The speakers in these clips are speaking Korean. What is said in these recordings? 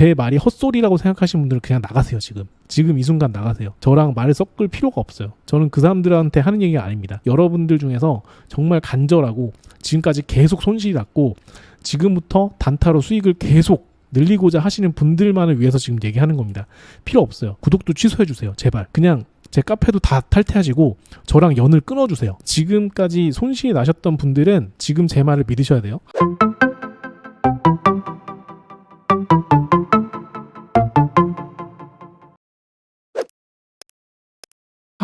제 말이 헛소리라고 생각하시는 분들은 그냥 나가세요 지금. 지금 이 순간 나가세요. 저랑 말을 섞을 필요가 없어요. 저는 그 사람들한테 하는 얘기가 아닙니다. 여러분들 중에서 정말 간절하고 지금까지 계속 손실이 났고 지금부터 단타로 수익을 계속 늘리고자 하시는 분들만을 위해서 지금 얘기하는 겁니다. 필요 없어요. 구독도 취소해 주세요. 제발. 그냥 제 카페도 다 탈퇴하시고 저랑 연을 끊어주세요. 지금까지 손실이 나셨던 분들은 지금 제 말을 믿으셔야 돼요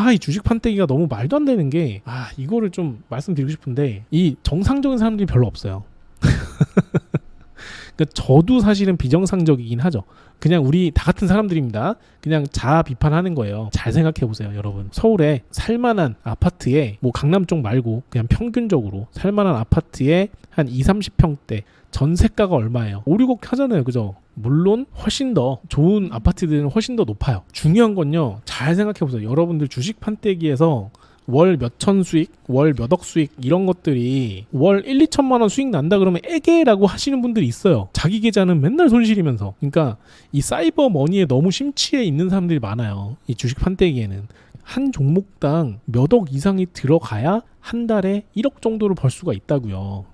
아, 이 주식 판때기가 너무 말도 안 되는 게, 아, 이거를 좀 말씀드리고 싶은데, 이 정상적인 사람들이 별로 없어요. 그러니까 저도 사실은 비정상적이긴 하죠. 그냥 우리 다 같은 사람들입니다. 그냥 자아 비판하는 거예요. 잘 생각해 보세요, 여러분. 서울에 살만한 아파트에 뭐 강남 쪽 말고 그냥 평균적으로 살만한 아파트에 한 2, 30평대 전세가가 얼마예요? 5, 6억 하잖아요. 그죠? 물론 훨씬 더 좋은 아파트들은 훨씬 더 높아요. 중요한 건요. 잘 생각해 보세요. 여러분들 주식 판때기에서 월 몇천 수익, 월 몇 억 수익 이런 것들이 월 1, 2천만 원 수익 난다 그러면 에게라고 하시는 분들이 있어요. 자기 계좌는 맨날 손실이면서. 그러니까 이 사이버 머니에 너무 심취해 있는 사람들이 많아요. 이 주식 판때기에는 한 종목당 몇 억 이상이 들어가야 한 달에 1억 정도를 벌 수가 있다고요.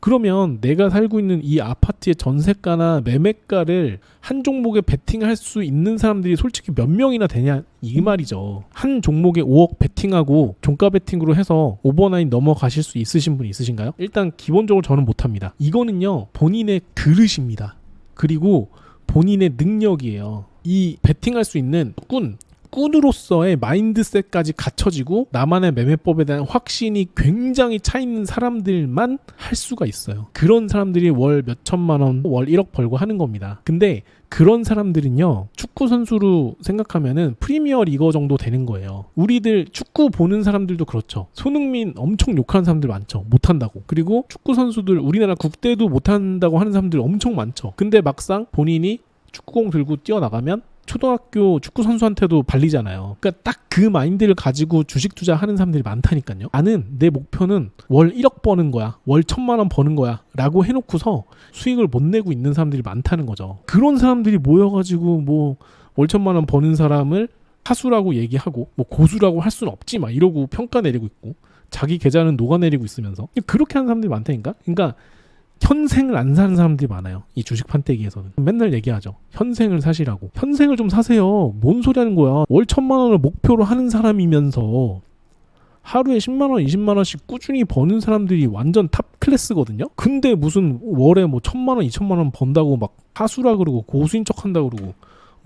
그러면 내가 살고 있는 이 아파트의 전세가나 매매가를 한 종목에 베팅할 수 있는 사람들이 솔직히 몇 명이나 되냐 이 말이죠. 한 종목에 5억 베팅하고 종가 베팅으로 해서 오버나인 넘어가실 수 있으신 분 있으신가요? 일단 기본적으로 저는 못합니다. 이거는요 본인의 그릇입니다. 그리고 본인의 능력이에요. 이 베팅할 수 있는 꾼 꾼으로서의 마인드셋까지 갖춰지고 나만의 매매법에 대한 확신이 굉장히 차 있는 사람들만 할 수가 있어요. 그런 사람들이 월 몇천만 원, 월 1억 벌고 하는 겁니다. 근데 그런 사람들은요, 축구 선수로 생각하면은 프리미어 리거 정도 되는 거예요. 우리들 축구 보는 사람들도 그렇죠. 손흥민 엄청 욕하는 사람들 많죠. 못한다고. 그리고 축구 선수들 우리나라 국대도 못한다고 하는 사람들 엄청 많죠. 근데 막상 본인이 축구공 들고 뛰어나가면 초등학교 축구 선수한테도 발리잖아요. 그러니까 딱 그 마인드를 가지고 주식 투자하는 사람들이 많다니까요. 나는 내 목표는 월 1억 버는 거야. 월 천만 원 버는 거야. 라고 해놓고서 수익을 못 내고 있는 사람들이 많다는 거죠. 그런 사람들이 모여가지고 뭐 월 천만 원 버는 사람을 하수라고 얘기하고 뭐 고수라고 할 수는 없지 막 이러고 평가 내리고 있고 자기 계좌는 녹아내리고 있으면서 그렇게 하는 사람들이 많다니까. 그러니까 현생을 안 사는 사람들이 많아요. 이 주식 판때기에서는. 맨날 얘기하죠. 현생을 사시라고. 현생을 좀 사세요. 뭔 소리 하는 거야. 월 천만 원을 목표로 하는 사람이면서 하루에 10만 원, 20만 원씩 꾸준히 버는 사람들이 완전 탑 클래스거든요. 근데 무슨 월에 뭐 천만 원, 2천만 원 번다고 막 하수라 그러고 고수인 척 한다 그러고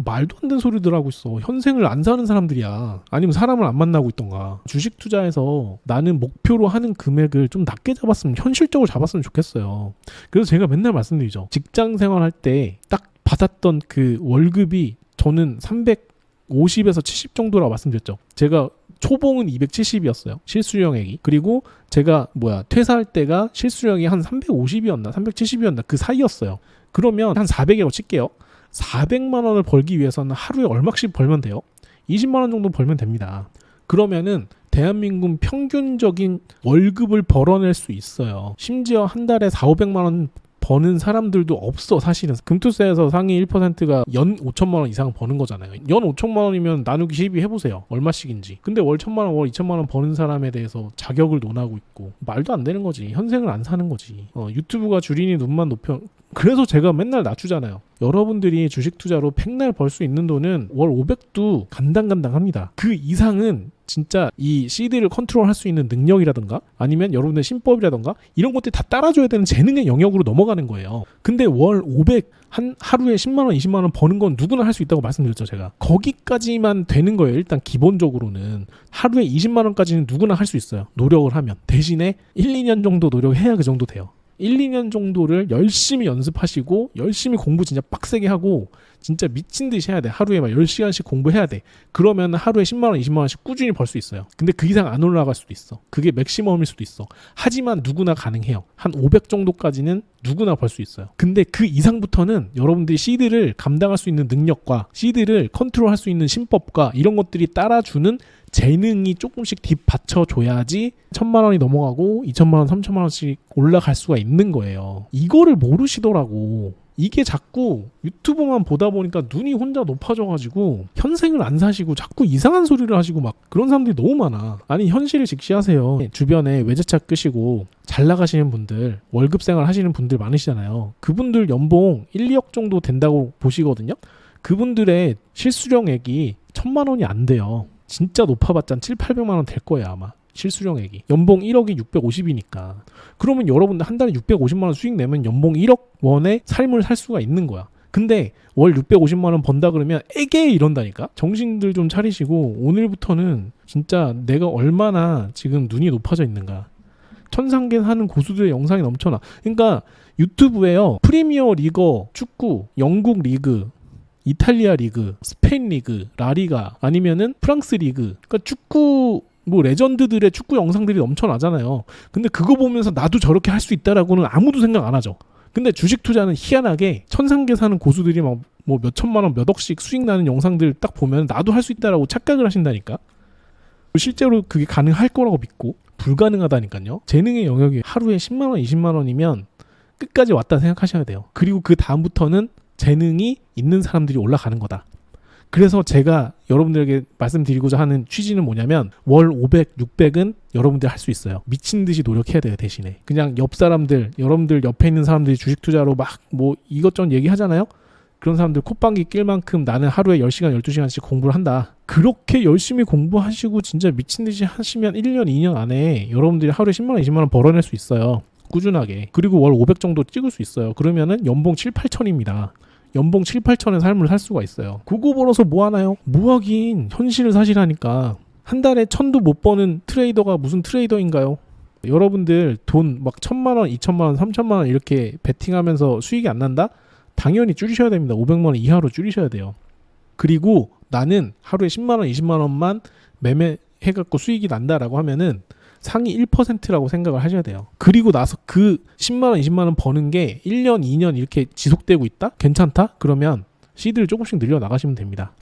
말도 안 되는 소리들 하고 있어. 현생을 안 사는 사람들이야. 아니면 사람을 안 만나고 있던가. 주식 투자에서 나는 목표로 하는 금액을 좀 낮게 잡았으면 현실적으로 잡았으면 좋겠어요. 그래서 제가 맨날 말씀드리죠. 직장 생활할 때 딱 받았던 그 월급이 저는 350에서 70 정도라고 말씀드렸죠. 제가 초봉은 270이었어요. 실수령액이. 그리고 제가 뭐야 퇴사할 때가 실수령이 한 350이었나 370이었나 그 사이였어요. 그러면 한 400이라고 칠게요. 400만 원을 벌기 위해서는 하루에 얼마씩 벌면 돼요? 20만 원 정도 벌면 됩니다. 그러면은 대한민국 평균적인 월급을 벌어낼 수 있어요. 심지어 한 달에 4, 500만 원 버는 사람들도 없어 사실은. 금투세에서 상위 1%가 연 5천만 원 이상 버는 거잖아요. 연 5천만 원이면 나누기 12 해보세요. 얼마씩인지. 근데 월 천만 원, 월 2천만 원 버는 사람에 대해서 자격을 논하고 있고 말도 안 되는 거지. 현생을 안 사는 거지. 어, 유튜브가 주린이 눈만 높여. 그래서 제가 맨날 낮추잖아요. 여러분들이 주식 투자로 백날 벌 수 있는 돈은 월 500도 간당간당합니다. 그 이상은 진짜 이 CD를 컨트롤할 수 있는 능력이라든가 아니면 여러분의 신법이라든가 이런 것들이 다 따라줘야 되는 재능의 영역으로 넘어가는 거예요. 근데 월 500, 한 하루에 10만 원, 20만 원 버는 건 누구나 할 수 있다고 말씀드렸죠, 제가. 거기까지만 되는 거예요. 일단 기본적으로는 하루에 20만 원까지는 누구나 할 수 있어요. 노력을 하면. 대신에 1, 2년 정도 노력해야 그 정도 돼요. 1, 2년 정도를 열심히 연습하시고 열심히 공부 진짜 빡세게 하고 진짜 미친 듯이 해야 돼. 하루에 막 10시간씩 공부해야 돼. 그러면 하루에 10만 원, 20만 원씩 꾸준히 벌 수 있어요. 근데 그 이상 안 올라갈 수도 있어. 그게 맥시멈일 수도 있어. 하지만 누구나 가능해요. 한 500 정도까지는 누구나 벌 수 있어요. 근데 그 이상부터는 여러분들이 시드를 감당할 수 있는 능력과 시드를 컨트롤할 수 있는 신법과 이런 것들이 따라주는 재능이 조금씩 딥 받쳐줘야지 천만 원이 넘어가고 이천만 원, 삼천만 원씩 올라갈 수가 있는 거예요. 이거를 모르시더라고. 이게 자꾸 유튜브만 보다 보니까 눈이 혼자 높아져가지고 현생을 안 사시고 자꾸 이상한 소리를 하시고 막 그런 사람들이 너무 많아. 아니 현실을 직시하세요. 주변에 외제차 끄시고 잘 나가시는 분들, 월급 생활 하시는 분들 많으시잖아요. 그분들 연봉 1, 2억 정도 된다고 보시거든요. 그분들의 실수령액이 천만 원이 안 돼요. 진짜 높아봤자 7, 800만 원 될 거예요 아마. 실수령액이 연봉 1억이 650이니까 그러면 여러분들 한 달에 650만 원 수익 내면 연봉 1억 원의 삶을 살 수가 있는 거야. 근데 월 650만 원 번다 그러면 에게 이런다니까. 정신들 좀 차리시고 오늘부터는 진짜 내가 얼마나 지금 눈이 높아져 있는가. 천상계 하는 고수들의 영상이 넘쳐나. 그러니까 유튜브에요. 프리미어 리거 축구, 영국 리그, 이탈리아 리그, 스페인 리그, 라리가 아니면은 프랑스 리그. 그러니까 축구 뭐 레전드들의 축구 영상들이 넘쳐나잖아요. 근데 그거 보면서 나도 저렇게 할 수 있다라고는 아무도 생각 안 하죠. 근데 주식 투자는 희한하게 천상계 사는 고수들이 막 뭐 몇 천만 원, 몇 억씩 수익 나는 영상들 딱 보면 나도 할 수 있다라고 착각을 하신다니까. 실제로 그게 가능할 거라고 믿고 불가능하다니까요. 재능의 영역이 하루에 10만 원, 20만 원이면 끝까지 왔다 생각하셔야 돼요. 그리고 그 다음부터는 재능이 있는 사람들이 올라가는 거다. 그래서 제가 여러분들에게 말씀드리고자 하는 취지는 뭐냐면 월 500, 600은 여러분들 할 수 있어요. 미친 듯이 노력해야 돼요, 대신에. 그냥 옆 사람들, 여러분들 옆에 있는 사람들이 주식 투자로 막 뭐 이것저것 얘기하잖아요. 그런 사람들 콧방귀 낄 만큼 나는 하루에 10시간, 12시간씩 공부를 한다. 그렇게 열심히 공부하시고 진짜 미친 듯이 하시면 1년, 2년 안에 여러분들이 하루에 10만 원, 20만 원 벌어낼 수 있어요. 꾸준하게. 그리고 월 500 정도 찍을 수 있어요. 그러면은 연봉 7, 8천입니다. 연봉 7, 8천의 삶을 살 수가 있어요. 그거 벌어서 뭐 하나요? 뭐 하긴 현실을 사실하니까 한 달에 천도 못 버는 트레이더가 무슨 트레이더인가요? 여러분들 돈 막 천만 원, 이천만 원, 삼천만 원 이렇게 베팅하면서 수익이 안 난다? 당연히 줄이셔야 됩니다. 500만 원 이하로 줄이셔야 돼요. 그리고 나는 하루에 10만 원, 20만 원만 매매해 갖고 수익이 난다라고 하면은 상위 1%라고 생각을 하셔야 돼요. 그리고 나서 그 10만 원, 20만 원 버는 게 1년, 2년 이렇게 지속되고 있다? 괜찮다? 그러면 시드를 조금씩 늘려 나가시면 됩니다.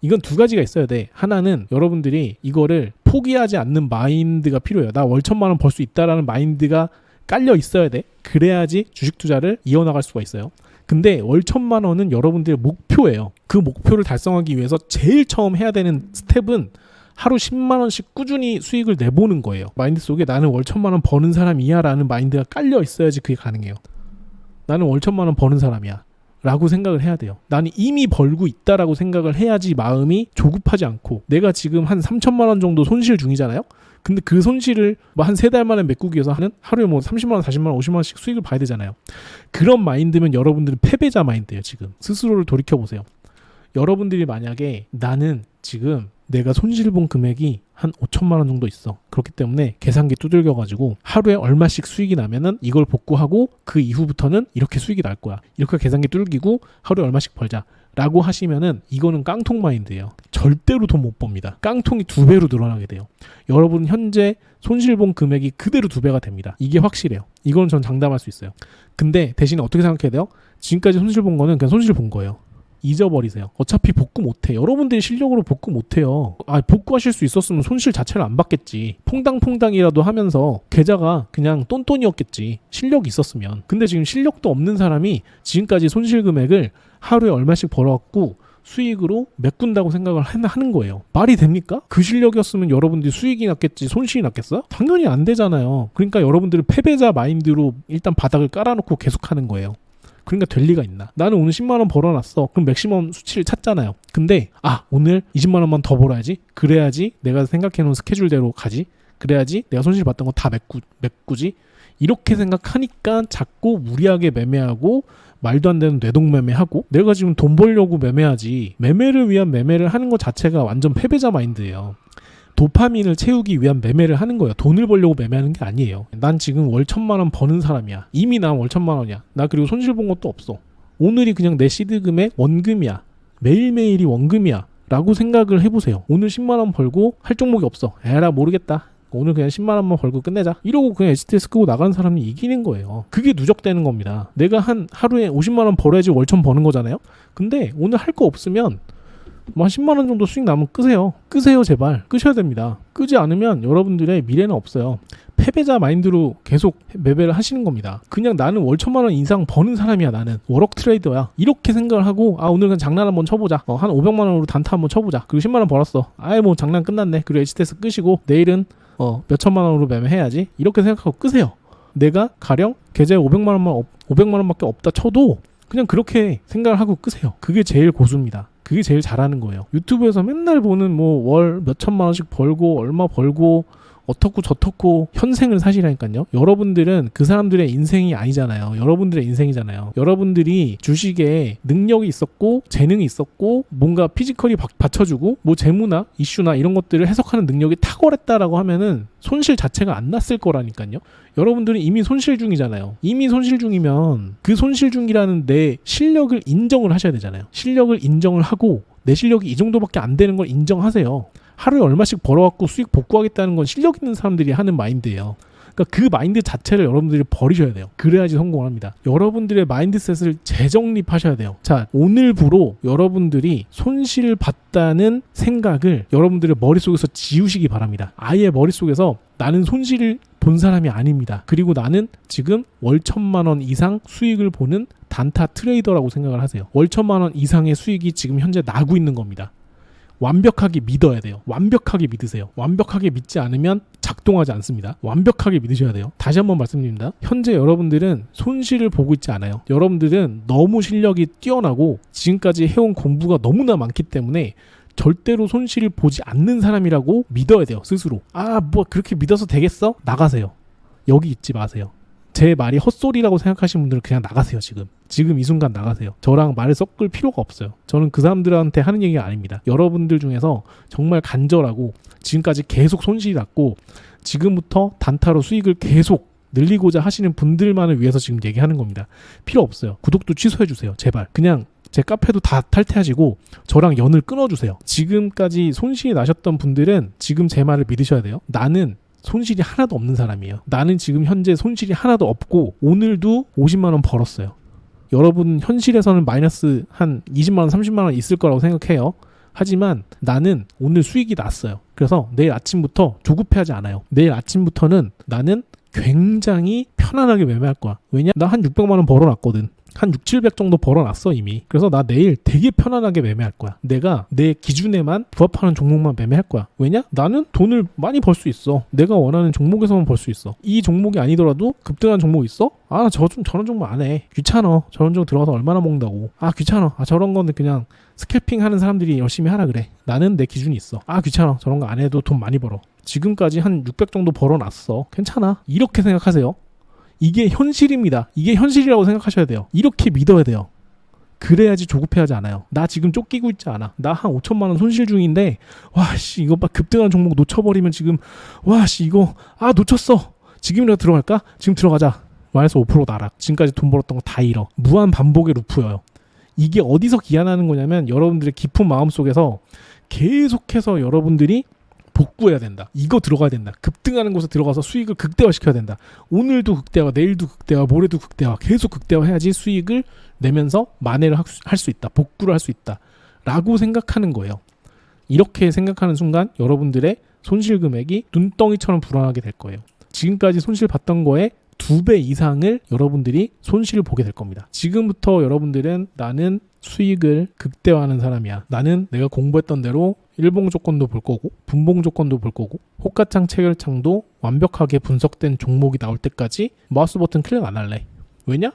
이건 두 가지가 있어야 돼. 하나는 여러분들이 이거를 포기하지 않는 마인드가 필요해요. 나 월 천만 원 벌 수 있다라는 마인드가 깔려 있어야 돼. 그래야지 주식 투자를 이어나갈 수가 있어요. 근데 월 천만 원은 여러분들의 목표예요. 그 목표를 달성하기 위해서 제일 처음 해야 되는 스텝은 하루 10만 원씩 꾸준히 수익을 내보는 거예요. 마인드 속에 나는 월 천만 원 버는 사람이야라는 마인드가 깔려 있어야지 그게 가능해요. 나는 월 천만 원 버는 사람이야. 라고 생각을 해야 돼요. 나는 이미 벌고 있다라고 생각을 해야지 마음이 조급하지 않고 내가 지금 한 3천만 원 정도 손실 중이잖아요. 근데 그 손실을 뭐 한 세 달 만에 메꾸기 위해서 하는 하루에 뭐 30만 원, 40만 원, 50만 원씩 수익을 봐야 되잖아요. 그런 마인드면 여러분들은 패배자 마인드예요, 지금. 스스로를 돌이켜 보세요. 여러분들이 만약에 나는 지금 내가 손실 본 금액이 한 5천만 원 정도 있어. 그렇기 때문에 계산기 두들겨 가지고 하루에 얼마씩 수익이 나면은 이걸 복구하고 그 이후부터는 이렇게 수익이 날 거야. 이렇게 계산기 뚫기고 하루에 얼마씩 벌자. 라고 하시면은 이거는 깡통 마인드예요. 절대로 돈 못 법니다. 깡통이 두 배로 늘어나게 돼요. 여러분 현재 손실 본 금액이 그대로 두 배가 됩니다. 이게 확실해요. 이건 전 장담할 수 있어요. 근데 대신에 어떻게 생각해야 돼요? 지금까지 손실 본 거는 그냥 손실 본 거예요. 잊어버리세요. 어차피 복구 못해. 여러분들이 실력으로 복구 못해요. 아, 복구하실 수 있었으면 손실 자체를 안 받겠지. 퐁당퐁당이라도 하면서 계좌가 그냥 똔똔이었겠지. 실력이 있었으면. 근데 지금 실력도 없는 사람이 지금까지 손실 금액을 하루에 얼마씩 벌어갖고 수익으로 메꾼다고 생각을 하- 하는 거예요. 말이 됩니까? 그 실력이었으면 여러분들이 수익이 났겠지 손실이 났겠어요? 당연히 안 되잖아요. 그러니까 여러분들은 패배자 마인드로 일단 바닥을 깔아놓고 계속 하는 거예요. 그러니까 될 리가 있나? 나는 오늘 10만 원 벌어놨어. 그럼 맥시멈 수치를 찾잖아요. 근데 아 오늘 20만 원만 더 벌어야지. 그래야지 내가 생각해놓은 스케줄대로 가지. 그래야지 내가 손실 봤던 거 다 메꾸 메꾸지. 이렇게 생각하니까 자꾸 무리하게 매매하고 말도 안 되는 뇌동 매매하고 내가 지금 돈 벌려고 매매하지 매매를 위한 매매를 하는 것 자체가 완전 패배자 마인드예요. 도파민을 채우기 위한 매매를 하는 거예요. 돈을 벌려고 매매하는 게 아니에요. 난 지금 월 천만 원 버는 사람이야. 이미 난 월 천만 원이야. 나 그리고 손실 본 것도 없어. 오늘이 그냥 내 시드금의 원금이야. 매일매일이 원금이야. 라고 생각을 해보세요. 오늘 10만 원 벌고 할 종목이 없어. 에라 모르겠다. 오늘 그냥 10만 원만 벌고 끝내자. 이러고 그냥 HTS 끄고 나가는 사람이 이기는 거예요. 그게 누적되는 겁니다. 내가 한 하루에 50만 원 벌어야지 월천 버는 거잖아요. 근데 오늘 할 거 없으면 뭐 한 10만 원 정도 수익 나면 끄세요. 끄세요, 제발. 끄셔야 됩니다. 끄지 않으면 여러분들의 미래는 없어요. 패배자 마인드로 계속 매매를 하시는 겁니다. 그냥 나는 월 천만 원 이상 버는 사람이야 나는 워럭 트레이더야 이렇게 생각을 하고 아 오늘 그냥 장난 한번 쳐보자 어, 한 500만 원으로 단타 한번 쳐보자 그리고 10만 원 벌었어 아예 뭐 장난 끝났네 그리고 HTS 끄시고 내일은 어, 몇 천만 원으로 매매해야지 이렇게 생각하고 끄세요. 내가 가령 계좌에 500만 원만 없, 500만 원밖에 없다 쳐도 그냥 그렇게 생각을 하고 끄세요. 그게 제일 고수입니다. 그게 제일 잘하는 거예요. 유튜브에서 맨날 보는 뭐 월 몇 천만 원씩 벌고 얼마 벌고 어떻고 저떻고 현생을 사시라니까요. 여러분들은 그 사람들의 인생이 아니잖아요. 여러분들의 인생이잖아요. 여러분들이 주식에 능력이 있었고 재능이 있었고 뭔가 피지컬이 바, 받쳐주고 뭐 재무나 이슈나 이런 것들을 해석하는 능력이 탁월했다라고 하면은 손실 자체가 안 났을 거라니까요. 여러분들은 이미 손실 중이잖아요. 이미 손실 중이면 그 손실 중이라는 내 실력을 인정을 하셔야 되잖아요. 실력을 인정을 하고 내 실력이 이 정도밖에 안 되는 걸 인정하세요. 하루에 얼마씩 벌어갖고 수익 복구하겠다는 건 실력 있는 사람들이 하는 마인드예요. 그러니까 그 마인드 자체를 여러분들이 버리셔야 돼요. 그래야지 성공을 합니다. 여러분들의 마인드셋을 재정립하셔야 돼요. 자, 오늘부로 여러분들이 손실 봤다는 생각을 여러분들의 머릿속에서 지우시기 바랍니다. 아예 머릿속에서 나는 손실을 본 사람이 아닙니다. 그리고 나는 지금 월 천만 원 이상 수익을 보는 단타 트레이더라고 생각을 하세요. 월 천만 원 이상의 수익이 지금 현재 나고 있는 겁니다. 완벽하게 믿어야 돼요. 완벽하게 믿으세요. 완벽하게 믿지 않으면 작동하지 않습니다. 완벽하게 믿으셔야 돼요. 다시 한번 말씀드립니다. 현재 여러분들은 손실을 보고 있지 않아요. 여러분들은 너무 실력이 뛰어나고 지금까지 해온 공부가 너무나 많기 때문에 절대로 손실을 보지 않는 사람이라고 믿어야 돼요. 스스로. 아, 뭐 그렇게 믿어서 되겠어? 나가세요. 여기 있지 마세요. 제 말이 헛소리라고 생각하시는 분들은 그냥 나가세요, 지금. 지금 이 순간 나가세요. 저랑 말을 섞을 필요가 없어요. 저는 그 사람들한테 하는 얘기가 아닙니다. 여러분들 중에서 정말 간절하고 지금까지 계속 손실이 났고 지금부터 단타로 수익을 계속 늘리고자 하시는 분들만을 위해서 지금 얘기하는 겁니다. 필요 없어요. 구독도 취소해 주세요. 제발. 그냥 제 카페도 다 탈퇴하시고 저랑 연을 끊어주세요. 지금까지 손실이 나셨던 분들은 지금 제 말을 믿으셔야 돼요. 나는 손실이 하나도 없는 사람이에요. 나는 지금 현재 손실이 하나도 없고 오늘도 50만 원 벌었어요. 여러분 현실에서는 마이너스 한 20만 원, 30만 원 있을 거라고 생각해요. 하지만 나는 오늘 수익이 났어요. 그래서 내일 아침부터 조급해하지 않아요. 내일 아침부터는 나는 굉장히 편안하게 매매할 거야. 왜냐? 나 한 600만 원 벌어놨거든. 한 6, 700 정도 벌어놨어 이미. 그래서 나 내일 되게 편안하게 매매할 거야. 내가 내 기준에만 부합하는 종목만 매매할 거야. 왜냐? 나는 돈을 많이 벌 수 있어. 내가 원하는 종목에서만 벌 수 있어. 이 종목이 아니더라도 급등한 종목 있어? 아, 저 좀 저런 종목 안 해. 귀찮아. 저런 종목 들어가서 얼마나 먹는다고. 아, 귀찮아. 아, 저런 거는 그냥 스캘핑 하는 사람들이 열심히 하라 그래. 나는 내 기준이 있어. 아, 귀찮아. 저런 거 안 해도 돈 많이 벌어. 지금까지 한 600 정도 벌어놨어. 괜찮아. 이렇게 생각하세요. 이게 현실입니다. 이게 현실이라고 생각하셔야 돼요. 이렇게 믿어야 돼요. 그래야지 조급해하지 않아요. 나 지금 쫓기고 있지 않아. 나 한 5천만 원 손실 중인데 와씨 이거 봐 급등한 종목 놓쳐버리면 지금 와씨 이거 아 놓쳤어. 지금이라도 들어갈까? 지금 들어가자. 마이너스 5% 나락. 지금까지 돈 벌었던 거 다 잃어. 무한 반복의 루프여요. 이게 어디서 기한하는 거냐면 여러분들의 깊은 마음 속에서 계속해서 여러분들이 복구해야 된다. 이거 들어가야 된다. 급등하는 곳에 들어가서 수익을 극대화시켜야 된다. 오늘도 극대화, 내일도 극대화, 모레도 극대화, 계속 극대화해야지 수익을 내면서 만회를 할 수 있다. 복구를 할 수 있다. 라고 생각하는 거예요. 이렇게 생각하는 순간 여러분들의 손실 금액이 눈덩이처럼 불어나게 될 거예요. 지금까지 손실 봤던 거에 두 배 이상을 여러분들이 손실을 보게 될 겁니다. 지금부터 여러분들은 나는 수익을 극대화하는 사람이야. 나는 내가 공부했던 대로 일봉 조건도 볼 거고 분봉 조건도 볼 거고 호가창 체결창도 완벽하게 분석된 종목이 나올 때까지 마우스 버튼 클릭 안 할래. 왜냐?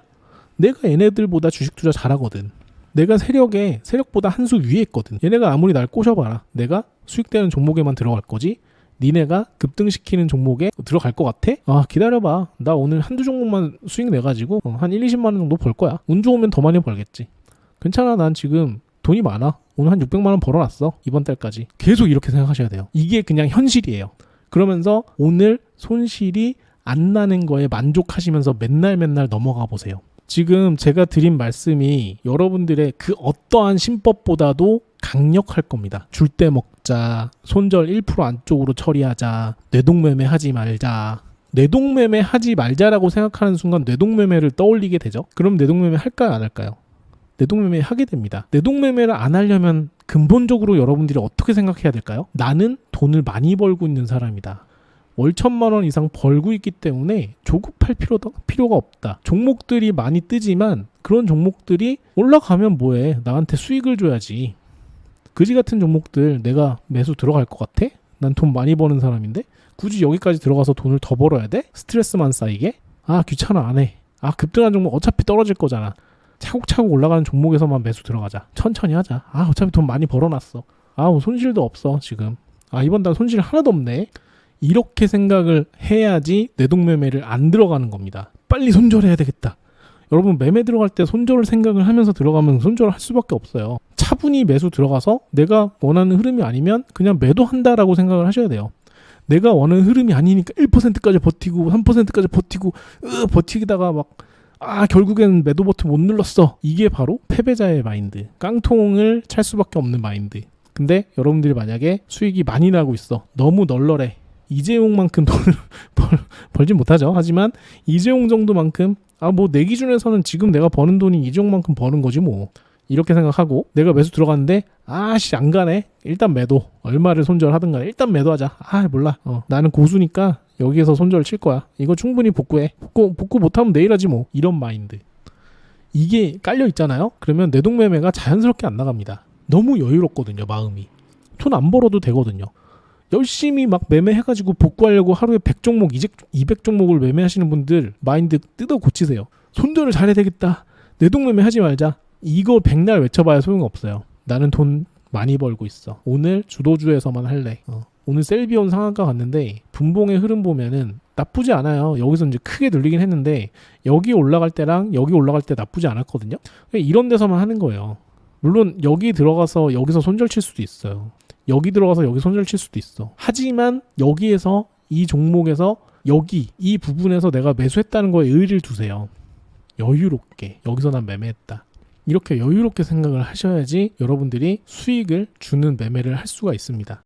내가 얘네들보다 주식 투자 잘하거든. 내가 세력에 세력보다 한 수 위에 있거든. 얘네가 아무리 날 꼬셔봐라. 내가 수익되는 종목에만 들어갈 거지. 니네가 급등시키는 종목에 들어갈 것 같아? 아 기다려봐. 나 오늘 한두 종목만 수익 내가지고 어, 한 1, 20만 원 정도 벌 거야. 운 좋으면 더 많이 벌겠지. 괜찮아. 난 지금 돈이 많아. 오늘 한 600만 원 벌어놨어. 이번 달까지. 계속 이렇게 생각하셔야 돼요. 이게 그냥 현실이에요. 그러면서 오늘 손실이 안 나는 거에 만족하시면서 맨날 맨날 넘어가 보세요. 지금 제가 드린 말씀이 여러분들의 그 어떠한 신법보다도 강력할 겁니다. 줄 때 먹 자, 손절 1% 안쪽으로 처리하자, 뇌동매매 하지 말자. 뇌동매매 하지 말자라고 생각하는 순간 뇌동매매를 떠올리게 되죠. 그럼 뇌동매매 할까요, 안 할까요? 내동매매 하게 됩니다. 내동매매를 안 하려면 근본적으로 여러분들이 어떻게 생각해야 될까요? 나는 돈을 많이 벌고 있는 사람이다. 월 천만 원 이상 벌고 있기 때문에 조급할 필요도, 필요가 없다. 종목들이 많이 뜨지만 그런 종목들이 올라가면 뭐해? 나한테 수익을 줘야지. 그지 같은 종목들 내가 매수 들어갈 것 같아? 난 돈 많이 버는 사람인데 굳이 여기까지 들어가서 돈을 더 벌어야 돼? 스트레스만 쌓이게? 아 귀찮아 안 해. 아 급등한 종목 어차피 떨어질 거잖아. 차곡차곡 올라가는 종목에서만 매수 들어가자. 천천히 하자. 아 어차피 돈 많이 벌어놨어. 아우 손실도 없어 지금. 아 이번 달 손실 하나도 없네. 이렇게 생각을 해야지 내동매매를 안 들어가는 겁니다. 빨리 손절해야 되겠다. 여러분 매매 들어갈 때 손절을 생각을 하면서 들어가면 손절을 할 수밖에 없어요. 차분히 매수 들어가서 내가 원하는 흐름이 아니면 그냥 매도한다라고 생각을 하셔야 돼요. 내가 원하는 흐름이 아니니까 1%까지 버티고 3%까지 버티고 으 버티다가 막 아 결국에는 매도 버튼 못 눌렀어. 이게 바로 패배자의 마인드. 깡통을 찰 수밖에 없는 마인드. 근데 여러분들이 만약에 수익이 많이 나고 있어. 너무 널널해. 이재용만큼 돈을 벌, 벌진 못하죠. 하지만 이재용 정도만큼 아 뭐 내 기준에서는 지금 내가 버는 돈이 이재용만큼 버는 거지 뭐. 이렇게 생각하고 내가 매수 들어갔는데 아씨 안 가네. 일단 매도. 얼마를 손절하든가 일단 매도하자. 아 몰라. 어, 나는 고수니까 여기에서 손절 칠 거야. 이거 충분히 복구해. 복구 복구 못하면 내일 하지 뭐. 이런 마인드. 이게 깔려 있잖아요? 그러면 내동매매가 자연스럽게 안 나갑니다. 너무 여유롭거든요 마음이. 돈 안 벌어도 되거든요 열심히 막 매매해가지고 복구하려고 하루에 100종목 200종목을 매매하시는 분들 마인드 뜯어 고치세요 손절을 잘해야 되겠다 내동매매 하지 말자 이거 백날 외쳐봐야 소용없어요. 나는 돈 많이 벌고 있어. 오늘 주도주에서만 할래. 어. 오늘 셀비온 상한가 갔는데 분봉의 흐름 보면은 나쁘지 않아요. 여기서 이제 크게 늘리긴 했는데 여기 올라갈 때랑 여기 올라갈 때 나쁘지 않았거든요. 이런 데서만 하는 거예요. 물론 여기 들어가서 여기서 손절 칠 수도 있어요. 여기 들어가서 여기 손절 칠 수도 있어. 하지만 여기에서 이 종목에서 여기 이 부분에서 내가 매수했다는 거에 의의를 두세요. 여유롭게 여기서 난 매매했다. 이렇게 여유롭게 생각을 하셔야지 여러분들이 수익을 주는 매매를 할 수가 있습니다.